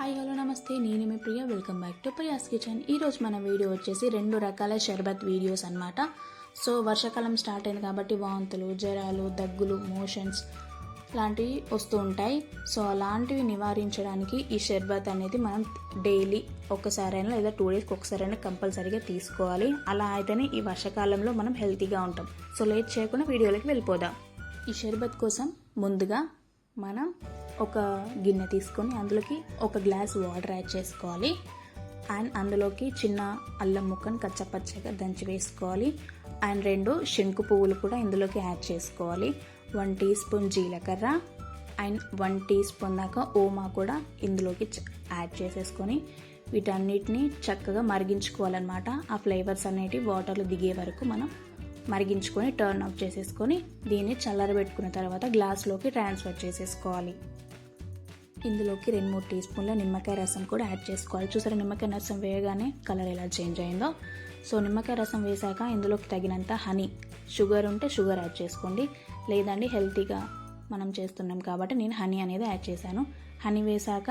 Hi hello నమస్తే. నేను మీ Priya. Welcome back to Priya's kitchen ఈరోజు మన వీడియో వచ్చేసి రెండు రకాల షర్బత్ వీడియోస్ అనమాట సో వర్షాకాలం స్టార్ట్ అయింది కాబట్టి వాంతులు జ్వరాలు దగ్గులు మోషన్స్ లాంటివి వస్తూ ఉంటాయి. సో అలాంటివి నివారించడానికి ఈ షర్బత్ అనేది మనం డైలీ ఒక్కసారైనా లేదా టూ డేస్కి ఒకసారైనా కంపల్సరీగా తీసుకోవాలి. అలా అయితేనే ఈ వర్షాకాలంలో మనం హెల్తీగా ఉంటాం. సో లేట్ చేయకుండా వీడియోలోకి వెళ్ళిపోదాం. ఈ షర్బత్ కోసం ముందుగా మనం ఒక గిన్నె తీసుకొని అందులోకి ఒక గ్లాస్ వాటర్ యాడ్ చేసుకోవాలి. అండ్ అందులోకి చిన్న అల్లం ముక్కను కచ్చపచ్చగా దంచి వేసుకోవాలి. అండ్ రెండు శంకు పువ్వులు కూడా ఇందులోకి యాడ్ చేసుకోవాలి. వన్ టీ స్పూన్ జీలకర్ర అండ్ వన్ టీ స్పూన్ దాకా ఓమా కూడా ఇందులోకి యాడ్ చేసేసుకొని వీటన్నిటిని చక్కగా మరిగించుకోవాలన్నమాట. ఆ ఫ్లేవర్స్ అనేటివి వాటర్లో దిగే వరకు మనం మరిగించుకొని టర్న్ ఆఫ్ చేసేసుకొని దీన్ని చల్లరబెట్టుకున్న తర్వాత గ్లాస్లోకి ట్రాన్స్ఫర్ చేసేసుకోవాలి. ఇందులోకి రెండు మూడు టీ స్పూన్ల నిమ్మకాయ రసం కూడా యాడ్ చేసుకోవాలి. చూసారా నిమ్మకాయ రసం వేయగానే కలర్ ఎలా చేంజ్ అయిందో? సో నిమ్మకాయ రసం వేసాక ఇందులోకి తగినంత హనీ షుగర్ ఉంటే షుగర్ యాడ్ చేసుకోండి. లేదండి హెల్తీగా మనం చేస్తున్నాం కాబట్టి నేను హనీ అనేది యాడ్ చేశాను. హనీ వేసాక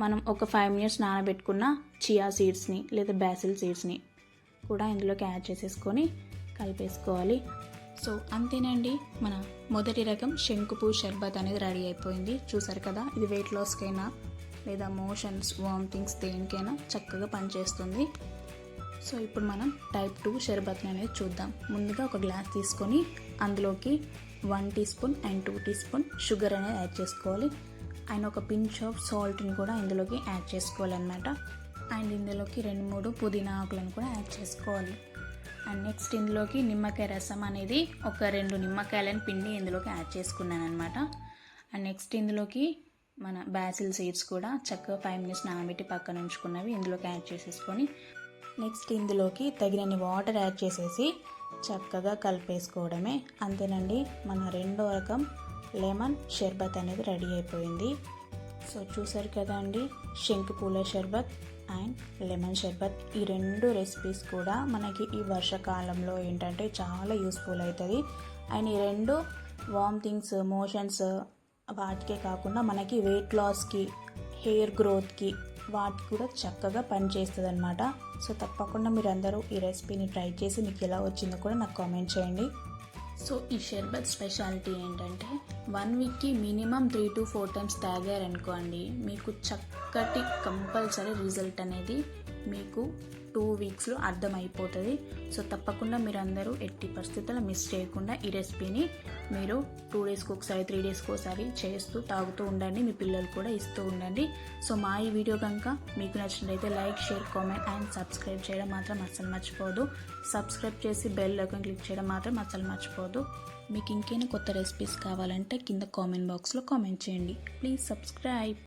మనం ఒక ఫైవ్ మినిట్స్ నానబెట్టుకున్న చియా సీడ్స్ని లేదా బ్యాసిల్ సీడ్స్ని కూడా ఇందులోకి యాడ్ చేసేసుకొని కలిపేసుకోవాలి. సో అంతేనండి. మన మొదటి రకం శంకుపూ షర్బత్ అనేది రెడీ అయిపోయింది. చూసారు కదా ఇది వెయిట్ లాస్కైనా లేదా మోషన్స్ వామిటింగ్స్ దేనికైనా చక్కగా పనిచేస్తుంది. సో ఇప్పుడు మనం టైప్ టూ షర్బత్ని అనేది చూద్దాం. ముందుగా ఒక గ్లాస్ తీసుకొని అందులోకి one teaspoon and two teaspoon sugar అనేది యాడ్ చేసుకోవాలి. అండ్ ఒక పించ్ ఆఫ్ సాల్ట్ని కూడా ఇందులోకి యాడ్ చేసుకోవాలన్నమాట. అండ్ ఇందులోకి రెండు మూడు పుదీనా ఆకులను కూడా యాడ్ చేసుకోవాలి. అండ్ నెక్స్ట్ ఇందులోకి నిమ్మకాయ రసం అనేది ఒక రెండు నిమ్మకాయలను పిండి ఇందులోకి యాడ్ చేసుకున్నాను అనమాట అండ్ నెక్స్ట్ ఇందులోకి మన బ్యాసిల్ సీడ్స్ కూడా చక్కగా ఫైవ్ మినిట్స్ నానబెట్టి పక్కన ఉంచుకున్నవి ఇందులోకి యాడ్ చేసేసుకొని నెక్స్ట్ ఇందులోకి తగినన్ని వాటర్ యాడ్ చేసేసి చక్కగా కలిపేసుకోవడమే. అంతేనండి మన రెండో రకం లెమన్ షర్బత్ అనేది రెడీ అయిపోయింది. సో చూసారు కదా అండి శంకు పూల షర్బత్ అండ్ లెమన్ షర్బత్. ఈ రెండు రెసిపీస్ కూడా మనకి ఈ వర్షాకాలంలో ఏంటంటే చాలా యూస్ఫుల్ అవుతుంది అండ్ ఈ రెండు వామిటింగ్స్ మోషన్స్ వాటికే కాకుండా మనకి వెయిట్ లాస్కి హెయిర్ గ్రోత్కి వాటికి కూడా చక్కగా పనిచేస్తుంది అనమాట సో తప్పకుండా మీరు అందరూ ఈ రెసిపీని ట్రై చేసి మీకు ఎలా వచ్చిందో కూడా నాకు కామెంట్ చేయండి. సో ఈ షర్బత్ స్పెషాలిటీ ఏంటంటే వన్ వీక్కి minimum three to four times తాగారనుకోండి మీకు చక్కటి కంపల్సరీ రిజల్ట్ అనేది మీకు టూ వీక్స్లో అర్థమైపోతుంది. సో తప్పకుండా మీరు అందరూ ఎట్టి పరిస్థితుల్లో మిస్ చేయకుండా ఈ రెసిపీని మీరు టూ డేస్కి ఒకసారి త్రీ డేస్కి ఒకసారి చేస్తూ తాగుతూ ఉండండి. మీ పిల్లలు కూడా ఇస్తూ ఉండండి. సో మా ఈ వీడియో కనుక మీకు నచ్చినట్లయితే like share comment and subscribe చేయడం మాత్రం అస్సలు మర్చిపోదు సబ్స్క్రైబ్ చేసి బెల్ ఐకాన్ క్లిక్ చేయడం మాత్రం అస్సలు మర్చిపోదు మీకు ఇంకేమైనా కొత్త రెసిపీస్ కావాలంటే కింద కామెంట్ బాక్స్లో కామెంట్ చేయండి. Please subscribe.